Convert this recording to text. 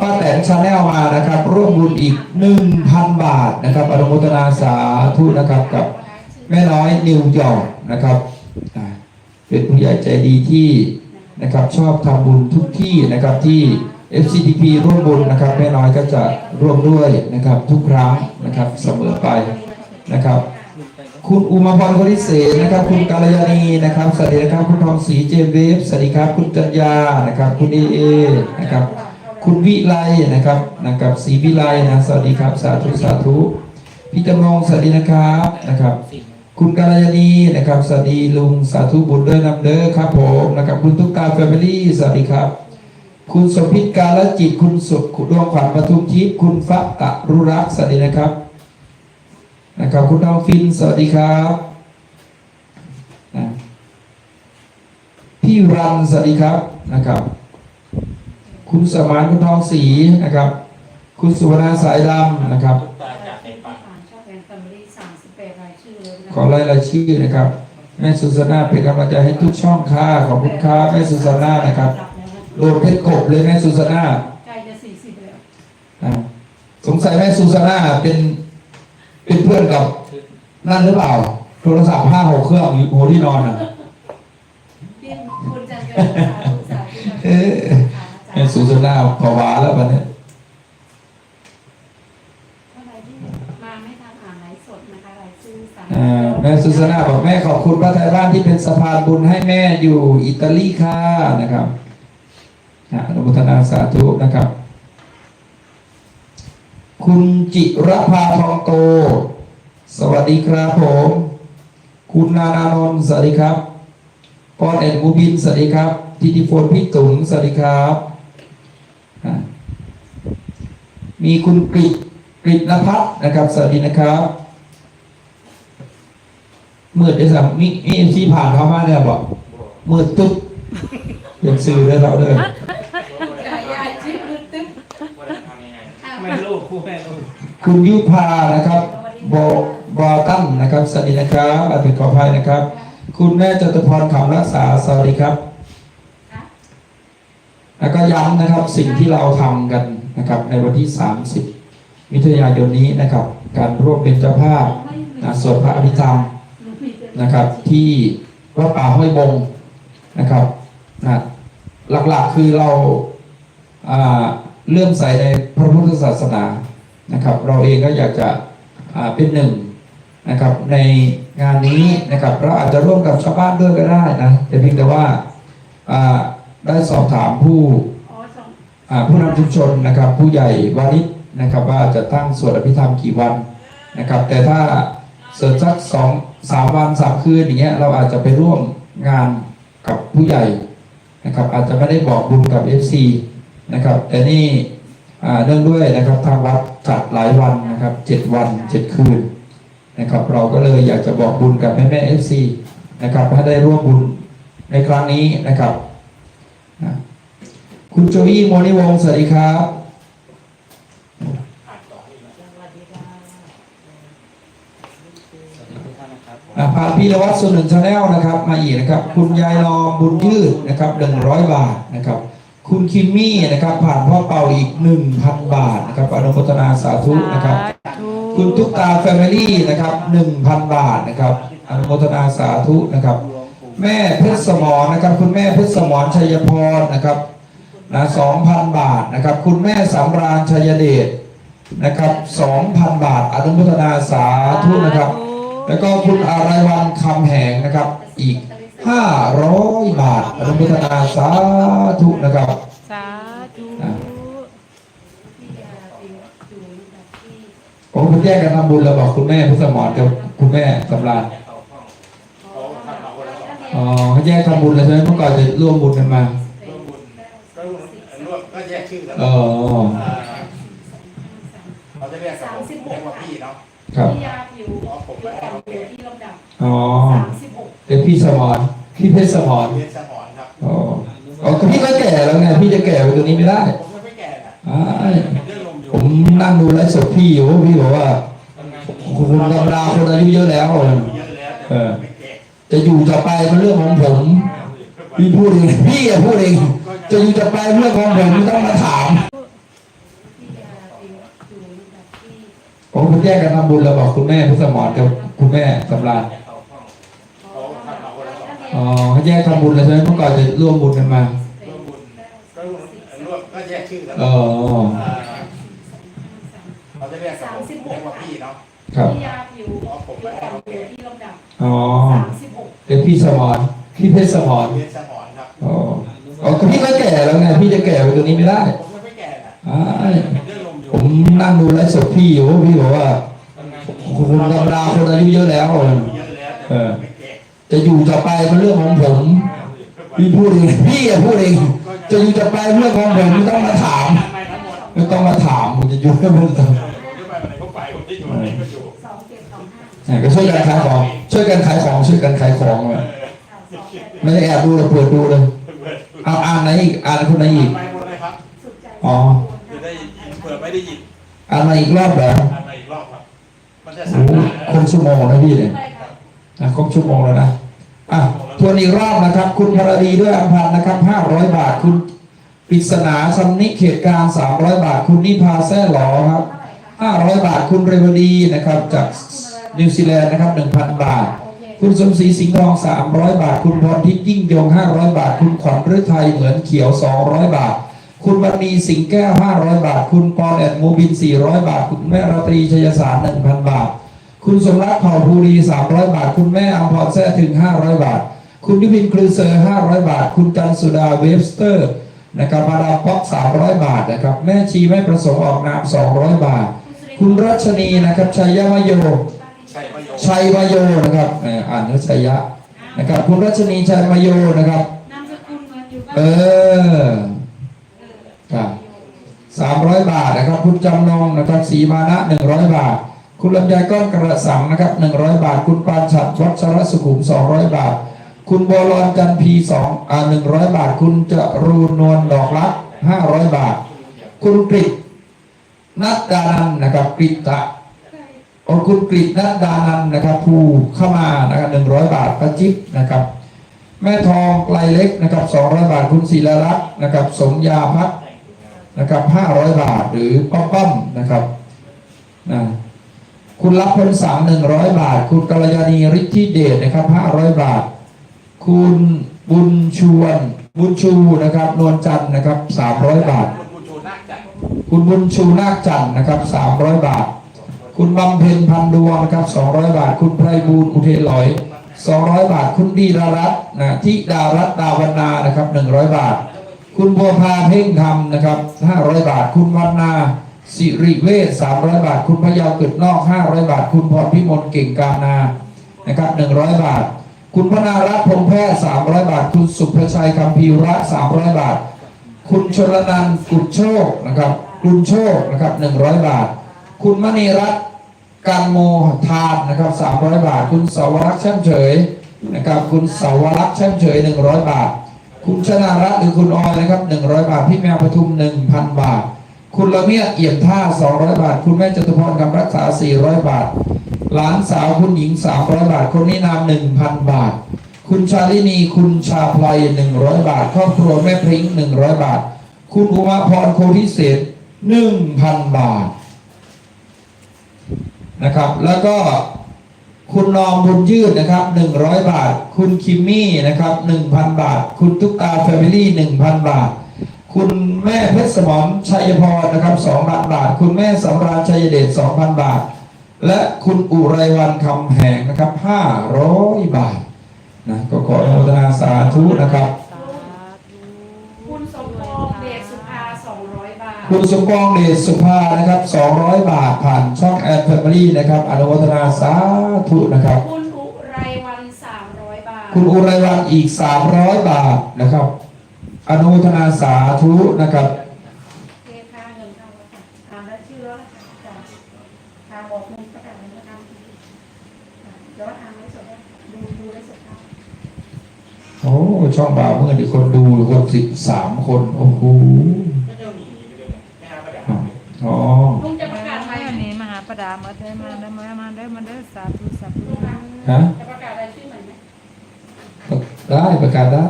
ป้าแตนชาแนลมานะครับ ร่วมบุญอีก 1,000 บาทนะครับอนุโมทนาสาธุนะครับกับแม่น้อยนิวยอร์กนะครับเป็นผู้ใหญ่ใจดีที่นะครับชอบทำบุญทุกที่นะครับที่ FCTP ร่วมบุญนะครับแม่น้อยก็จะร่วมด้วยนะครับทุกครั้งนะครับเสมอไปนะครับ คุณอุมาพรคนทิเศษนะครับ คุณกาลยานีนะครับสวัสดีนะครับคุณทองศรีเจมเวฟสวัสดีครับ คุณจัญญานะครับ คุณเอเอนะครับ คุณวิไลนะครับนะครับศรีวิไลนะสวัสดีครับ สาธุสาธุพี่จำลองสวัสดีนะครับนะครับ คุณกาลยานีนะครับสวัสดีลุงสาธุบุญเด้อนำเด้อครับผมนะครับคุณตุ๊กตาแฟมิลี่สวัสดีครับ คุณสมพิษกาลจิตคุณสุขคุณดวงขวัญปทุมทิพย์คุณฟะตะรุรักสวัสดีนะครับนะครับคุณดาวฟินสวัสดีครับนะพี่รันสวัสดีครับนะครับ คุณสมานคุณทองศรีนะครับ คุณสุวรรณสายดำนะครับตาจากในป่าชอบแอนแฟมิลี่สามสิบแปดรายชื่อเลยนะขอไล่รายชื่อนะครับ แม่สุสานาเป็นกำลังใจให้ทุกช่องค่ะขอบคุณครับแม่สุสานานะครับโดนเพชรกบเลยแม่สุสานาใกล้จะสี่สิบแล้วอ่าสงสัยแม่สุสานาเป็นเป็นเพื่อนกับนั่นหรือเปล่า โทรศัพท์ห้าหกเครื่องอยู่หัวที่นอนอะพี่คุณจันทร์สาธุสาธุเอ๊ะ แม่สุสานาภาวะแล้วบัดเนี้ยมาไม่ทันอ่านไลฟ์สดนะคะรายชื่อสามอ่าแม่สุสานาบอกแม่ขอบคุณพระไทยบ้านที่เป็นสะพานบุญให้แม่อยู่อิตาลีค่ะนะครับอ่าอนุโมทนาสาธุนะครับ คุณจิรภาทองโต สวัสดีครับผม คุณนานานนท์สวัสดีครับปอนเอ็ดบูบินสวัสดีครับทิติพลพี่ตุ๋มสวัสดีครับอ่า มีคุณกริกรินพัฒน์นะครับ สวัสดีนะครับมืดได้สัมมีมีเอ็มซีผ่านเข้ามาเนี่ยบอกมืดตุ๊บเปลี่ยนสื่อเลยเราเลยยายชื่อมือตึ๊บว่าจะทำยังไงแม่ลูกคู่แม่ลูกคุณยุพานะครับโบบอตันนะครับ สวัสดีนะครับอาผิดขออภัยนะครับ คุณแม่จตุพรขำรักษาสวัสดีครับ แล้วก็ย้ำนะครับสิ่งที่เราทำกันนะครับในวันที่ 30 มิถุนายนนี้นะครับ การร่วมเป็นเจ้าภาพนะสวดพระอภิธรรมนะครับ ที่วัดป่าห้วยบงนะครับนะหลักๆคือเราเลื่อมใสในพระพุทธศาสนานะครับ เราเองก็อยากจะเป็นหนึ่งนะครับในงานนี้นะครับ เราอาจจะร่วมกับชาวบ้านด้วยก็ได้นะแต่เพียงแต่ว่า ได้สอบถามผู้อ๋อสองอ่าผู้นำชุมชนนะครับ ผู้ใหญ่วานิชนะครับ ว่าจะตั้งสวดอภิธรรมกี่วันนะครับ แต่ถ้าเสริมสักสองสามวันสามคืนอย่างเงี้ยเราอาจจะไปร่วมงานกับผู้ใหญ่นะครับ อาจจะไม่ได้บอกบุญกับ FC นะครับ แต่นี่อ่าเนื่องด้วยนะครับทางวัดจัดหลายวันนะครับเจ็ดวันเจ็ดคืนนะครับ เราก็เลยอยากจะบอกบุญกับแม่แม่ FC นะครับให้ได้ร่วมบุญในครั้งนี้นะครับนะ คุณโจอี้โมนิวงศ์สวัสดีครับผ่านต่อให้มาสวัสดีค่ะสวัสดีทุกท่านนะครับอ่าพาพีรวัตรส่วนหนึ่งชาแนลนะครับ มาอีกนะครับ คุณยายรอมบุญยืดนะครับหนึ่งร้อยบาทนะครับ คุณคิมมี่นะครับ ผ่านพ่อเป่าอีกหนึ่งพันบาทนะครับอนุโมทนาสาธุนะครับ คุณตุ๊กตาแฟมิลี่นะครับหนึ่งพันบาทนะครับอนุโมทนาสาธุนะครับ แม่เพชรสมรนะครับ คุณแม่เพชรสมรชัยพรนะครับ นะสองพันบาทนะครับ คุณแม่สำราญชัยเดชนะครับสองพันบาทอนุโมทนาสาธุนะครับ แล้วก็คุณอารายวันคำแหงนะครับ อีกห้าร้อยบาทอนุโมทนาสาธุนะครับสาธุที่ยาติวจูนแบบที่ผมคุณแยกกันทำบุญแล้วบอกคุณแม่พุทธสมรกับคุณแม่สำราญเข้าห้องเขาทำเอาคนละสองพันอ๋อเขาแยกทำบุญแล้วใช่ไหมเมื่อก่อนจะร่วมบุญกันมา ร่วมบุญก็ร่วม ร่วมก็แยกชื่อกันอ๋อ อ่าเราจะเรียกกับผมเรียกว่าพี่เนาะครับ ที่ยาผิวอ๋อผมก็ที่เอาอ่อนโอเคผิวที่ลำดับอ๋อสามสิบหกเป็นพี่สมรพี่เพชรสมรเรียนสมอนครับ อ๋ออ๋อพี่ก็แก่แล้วไง พี่จะแก่ไปตัวนี้ไม่ได้ผมยังไม่แก่นะอ้ายผมเรื่องลมอยู่ผมนั่งดูไลฟ์สดพี่อยู่ พี่บอกว่าทำงานคุณธรรมดาคนอายุเยอะแล้ว เยอะแล้วแต่ผมไม่แก่จะอยู่ต่อไปเป็นเรื่องของผม พี่พูดเองพี่อะพูดเอง จะอยู่จะไปเรื่องของผมไม่ต้องมาถามผมคุณแยกกันทำบุญแล้วบอกคุณแม่พุทธสมรกับคุณแม่สำราญอ๋อเขาแยกทำบุญแล้วใช่ไหมเมื่อก่อนจะร่วมบุญกันมาร่วมบุญก็แยกชื่อกันอ๋อเราจะแยกสามสิบหกว่าพี่เนาะครับยาผิวผมก็แอบอยู่ที่ลำดับอ๋อสามสิบหกเป็นพี่สมรพี่เพชรสมร อ๋อพี่ก็แก่แล้วไงพี่จะแก่ไปตัวนี้ไม่ได้ผมไม่ไม่แก่นะอ้ายเรื่องลมอยู่ผมนั่งดูไลฟ์สดพี่อยู่พี่บอกว่าคนธรรมดาคนอายุเยอะแล้ว เยอะแล้วแต่ไม่แก่จะอยู่ต่อไปเป็นเรื่องของผม พี่พูดเองพี่อย่าพูดเองจะอยู่ต่อไปเรื่องของผมไม่ต้องมาถามไม่ทั้งหมดไม่ต้องมาถามผมจะอยู่แค่บนตัวผมจะไปอะไรก็ไปผมจะอยู่ไหนก็อยู่สองเจ็ดสองห้าอะก็ช่วยกันขายของ ช่วยกันขายของ ช่วยกันขายของเลยค่ะสองแปด ไม่ได้แอบดูเลยเปิดดูเลย เอาอ่านไหนอีกอ่านคนไหนอีก ไปหมดเลยครับสุดใจอ๋อ จะได้ยินเผื่อไม่ได้ยินอ่านมาอีกรอบเหรออ่านมาอีกรอบครับ มันจะโอ้สั่งโหได้ครบชั่วโมงแล้วพี่เนี่ยได้ครับอะครบชั่วโมงแล้วนะอะทวนอีกรอบนะครับ คุณพรดีด้วยอัมพันธ์นะครับ500บาทคุณปริศนาซัมนิเขตการ300บาท คุณนิพาแซ่หลอครับเท่าไหร่คะ500บาทคุณเรวดีนะครับ จากนิวซีแลนด์นะครับ1,000บาทโอเค คุณสมศรีสิงห์ทอง300บาท คุณพรทิพย์ยิ่งยง500บาท คุณขวัญฤทัยเหมือนเขียว200บาท คุณวันนีสิงแก้ว500บาท คุณปอนแอดมูบิน400บาท คุณแม่ราตรีชยสาร1,000บาท คุณสมรักเผ่าภูรี300บาท คุณแม่อัมพรแท้ถึง500บาท คุณยุพินคลือเซอร์500บาท คุณจันสุดาเวฟสเตอร์นะครับมาดามป๊อก300บาทนะครับ แม่ชีไม่ประสงค์ออกนาม200บาท คุณรัชนีนะครับชัยยมโย ช่ประโยชน์ชัยวโยนะครับเอ่ออ่านว่าชัยยะนะครับคุณรัชนีชัยมโยนะครับนามสกุลเหมือนอยู่บ้านเออครับสามร้อยบาทนะครับ คุณจำนงนะครับสีมานะหนึ่งร้อยบาท คุณลำไยก้อนกระสังนะครับหนึ่งร้อยบาท คุณปานฉัดวัชรสุขุมสองร้อยบาท คุณบวรจันพีสองอ่าหนึ่งร้อยบาท คุณจรูนนวลดอกรักห้าร้อยบาท คุณกริตนัดดานันท์นะครับกริตะ โอ้คุณกฤษนัดดานันท์นะครับภูเข้ามานะครับหนึ่งร้อยบาทป้าจิ๊บนะครับ แม่ทองไกลเล็กนะครับสองร้อยบาทคุณศิลรักษ์นะครับ สมยาพัฒน์นะครับห้าร้อยบาทหรือป้อมป้อมนะครับนะคุณรับพลสามหนึ่งร้อยบาท คุณกัลยาณีฤทธิเดชนะครับห้าร้อยบาท คุณบุญชวนบุญชูนะครับนวลจันทร์นะครับสามร้อยบาท คุณผู้ชูนักจัดคุณบุญชูนาคจันทร์นะครับสามร้อยบาท คุณบำเพ็ญพันดวงนะครับ200 บาท คุณไพรบูลย์อุเทนลอย 200 บาท คุณดีรรัตน์นะทิดารัตดาวนานะครับ 100 บาท คุณบัวพาเพ่งธรรมนะครับ 500 บาท คุณวันนาสิริเวศ300 บาท คุณพยาวกึดนอก 500 บาท คุณพรพิมลเก่งกานานะครับ100 บาท คุณพนารัตน์พงแพทย์300 บาท คุณสุภชัยคำพีระ300 บาท คุณชลนันกุลโชคนะครับกุลโชคนะครับ100 บาท คุณมณีรัตน์ การโมทานนะครับ300บาท คุณสาวรักษ์ช่างเฉยนะครับ คุณสาวรักษ์ช่างเฉย100บาท คุณชนารัตน์หรือคุณออยนะครับ100บาท พี่แมวปทุม1,000บาท คุณละเมียดเอี่ยมท่า200บาท คุณแม่จตุพรคำรักษา400บาท หลานสาวคุณหญิง300บาท คนนี้นาม1,000บาท คุณชาลินี คุณชาพลอย100บาท ครอบครัวแม่พริ้ง100บาท คุณอุมาพรโคทิเศษ1,000บาท นะครับ แล้วก็คุณนอมบุญยืดนะครับ 100 บาท คุณคิมมี่นะครับ 1,000 บาท คุณตุ๊กตาแฟมิลี่ 1,000 บาท คุณแม่เพชรสมรชัยพรนะครับ 2,000 บาท คุณแม่สำราญชัยเดช 2,000 บาท และคุณอุไรวันคำแหงนะครับ 500 บาทนะก็ขออนุโมทนาสาธุนะครับ คุณสมพงษ์เดชสุภาสองร้อยบาท คุณสมปองเดชสุภานะครับ200 บาทผ่านช่องแอนแฟมิลี่นะครับอนุโมทนาสาธุนะครับ คุณอุไรวันสามร้อยบาท คุณอุไรวันอีก 300 บาทนะครับ อนุโมทนาสาธุนะครับเทค่าเงินเข้าแล้วค่ะอ่านแล้วชื่อแล้วนะคะจ้ะทางบอกคุณประกาศเลยนะคะเดี๋ยวว่าทางไม่สดแล้วดูดูได้สดเข้าโอ้ช่องบ่าวเมื่อดีคนดูคนสิบสามคนโอ้โห หาประดามาเด้อมาเด้มามาเด้มาเด้สาธุสาธุฮะ จะประกาศรายชื่อใหม่ไหม ได้ประกาศได้